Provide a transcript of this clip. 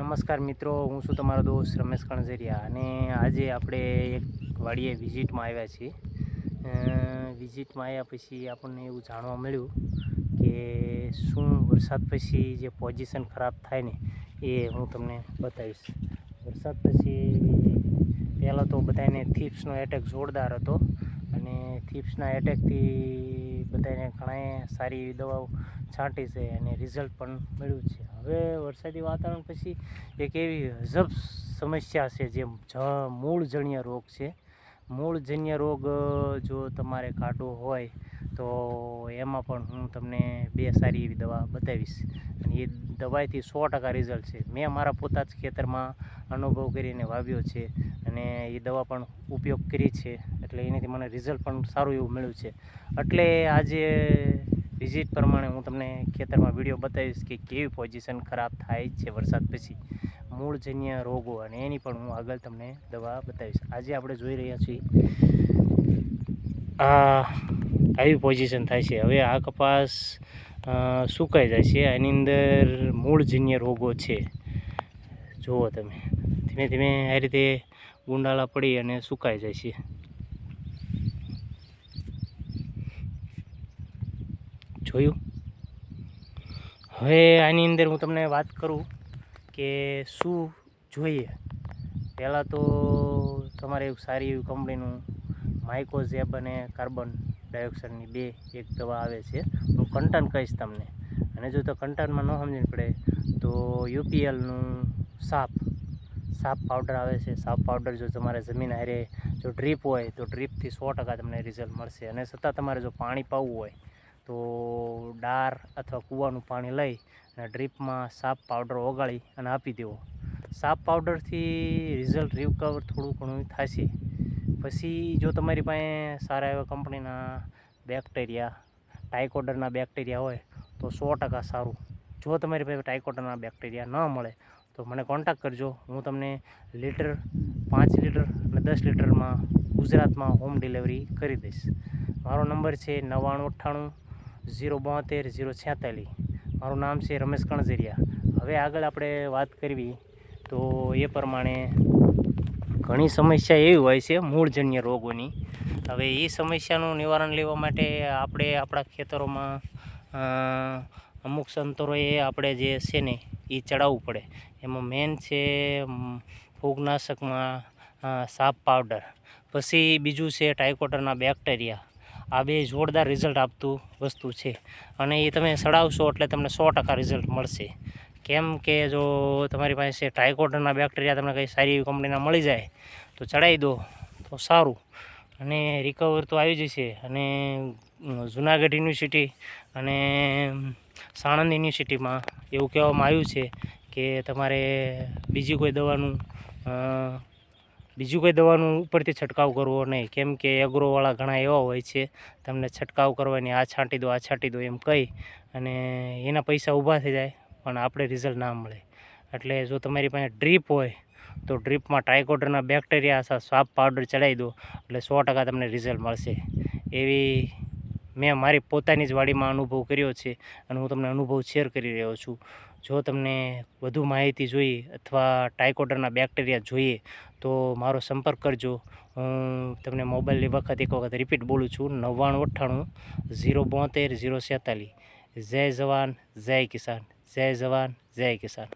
નમસ્કાર મિત્રો, હું છું તમારો દોસ્ત રમેશ કણઝેરિયા અને આજે આપણે એક વાડીએ વિઝિટમાં આવ્યા છીએ. વિઝિટમાં આવ્યા પછી આપણને એવું જાણવા મળ્યું કે શું વરસાદ પછી જે પોઝિશન ખરાબ થાય ને, એ હું તમને બતાવીશ. વરસાદ પછી પહેલાં તો બધાને થીપ્સનો એટેક જોરદાર હતો અને થીપ્સના એટેકથી બધાને ઘણાએ સારી એવી દવાઓ છાંટી છે અને રિઝલ્ટ પણ મળ્યું છે. હવે વરસાદી વાતાવરણ પછી એક એવી અજબ સમસ્યા છે જે, મૂળજન્ય રોગ છે. મૂળજન્ય રોગ જો તમારે કાઢવો હોય તો એમાં પણ હું તમને બે સારી એવી દવા બતાવીશ. અને એ દવાઈથી સો ટકા રિઝલ્ટ છે. મેં મારા પોતા જ ખેતરમાં અનુભવ કરીને વાવ્યો છે અને એ દવા પણ ઉપયોગ કરી છે. એટલે એનાથી મને રિઝલ્ટ પણ સારું એવું મળ્યું છે. એટલે આજે વિઝિટ પ્રમાણે હું તમને ખેતરમાં વીડિયો બતાવીશ કે કેવી પોઝિશન ખરાબ થાય છે વરસાદ પછી, મૂળજન્ય રોગો અને એની પણ હું આગળ તમને દવા બતાવીશ. આજે આપણે જોઈ રહ્યા છીએ, આ આવી પોઝિશન થાય છે. હવે આ કપાસ સુકાઈ જાય છે. એની અંદર મૂળજન્ય રોગો છે. જુઓ તમે. ધીમે ધીમે આ રીતે ગુંડાળા પડી અને સુકાઈ જાય છે. જોયું. હવે આની અંદર હું તમને વાત કરું કે શું જોઈએ. પહેલાં તો તમારે એવું સારી એવી કંપનીનું માઇકોઝેબ અને કાર્બન ડાયોક્સાઇડની બે એક દવા આવે છે. હું કંટન કહીશ તમને. અને જો તો કંટનમાં ન સમજણ પડે તો યુપીએલનું સાપ સાપ પાવડર આવે છે. સાપ પાવડર જો તમારે જમીન હારે જો ડ્રીપ હોય તો ડ્રીપથી સો ટકા તમને રિઝલ્ટ મળશે. અને છતાં તમારે જો પાણી પાવવું હોય તો ડાર અથવા કૂવાનું પાણી લઈ અને ડ્રીપમાં સાપ પાવડર ઓગાળી અને આપી દેવો. સાપ પાવડરથી રિઝલ્ટ રિકવર થોડું ઘણું થશે. પછી જો તમારી પાસે સારા એવા કંપનીના બેક્ટેરિયા, ટાઇકોડરના બેક્ટેરિયા હોય, તો સો ટકા સારું. જો તમારી પાસે ટાઇકોડરના બેક્ટેરિયા ન મળે, તો મને કોન્ટેક્ટ કરજો. હું તમને લીટર પાંચ લીટર અને દસ લીટરમાં ગુજરાતમાં હોમ ડિલિવરી કરી દઈશ. મારો નંબર છે નવ્વાણું અઠ્ઠાણું ઝીરો બોતેર ઝીરો છેતાલીસ. મારું નામ છે રમેશ કણઝરિયા હવે આગળ આપણે વાત કરવી તો એ પ્રમાણે ઘણી સમસ્યા એવી હોય છે મૂળજન્ય રોગોની. હવે એ સમસ્યાનું નિવારણ લેવા માટે આપણે આપણા ખેતરોમાં અમુક સંતરોએ આપણે જે છે ને એ ચડાવવું પડે. એમાં મેન છે ફૂગનાશકમાં સાપ પાવડર પછી બીજું છે ટાઇકોટરના બેક્ટેરિયા આ બે જોરદાર રિઝલ્ટ આપતું વસ્તુ છે. અને એ તમે ચડાવશો એટલે તમને સો ટકા રિઝલ્ટ મળશે. કેમ કે જો તમારી પાસે ટાઇકોટરના બેક્ટેરિયા તમને કંઈ સારી એવી કંપનીના મળી જાય, તો ચડાવી દો, તો સારું. અને રિકવર તો આવી જશે. અને જુનાગઢ યુનિવર્સિટી અને સાણંદ યુનિવર્સિટીમાં એવું કહેવામાં આવ્યું છે કે તમારે બીજી કોઈ દવાનું બીજું કોઈ દવાનું ઉપરથી છંટકાવ કરવો નહીં. કેમ કે એગ્રોવાળા ઘણા એવા હોય છે, તમને છંટકાવ કરવાની આ છાંટી દો, આ છાંટી દો એમ કહી અને એના પૈસા ઊભા થઈ જાય, પણ આપણે રિઝલ્ટ ના મળે. એટલે જો તમારી પાસે ડ્રીપ હોય, તો ડ્રીપમાં ટ્રાયકોડરના બેક્ટેરિયા અથવા સ્વાપ પાવડર ચડાવી દો, એટલે સો ટકા તમને રિઝલ્ટ મળશે. એવી મેં મારી પોતાની જ વાડીમાં અનુભવ કર્યો છે અને હું તમને અનુભવ શેર કરી રહ્યો છું. જો તમને વધુ માહિતી જોઈએ અથવા ટાઇકોડરના બેક્ટેરિયા જોઈએ, તો મારો સંપર્ક કરજો. હું તમને મોબાઈલની વખત એક વખત રિપીટ બોલું છું, નવ્વાણું અઠ્ઠાણું, ઝીરો બોતેર, ઝીરો છેતાલીસ જય જવાન, જય કિસાન, જય જવાન, જય કિસાન.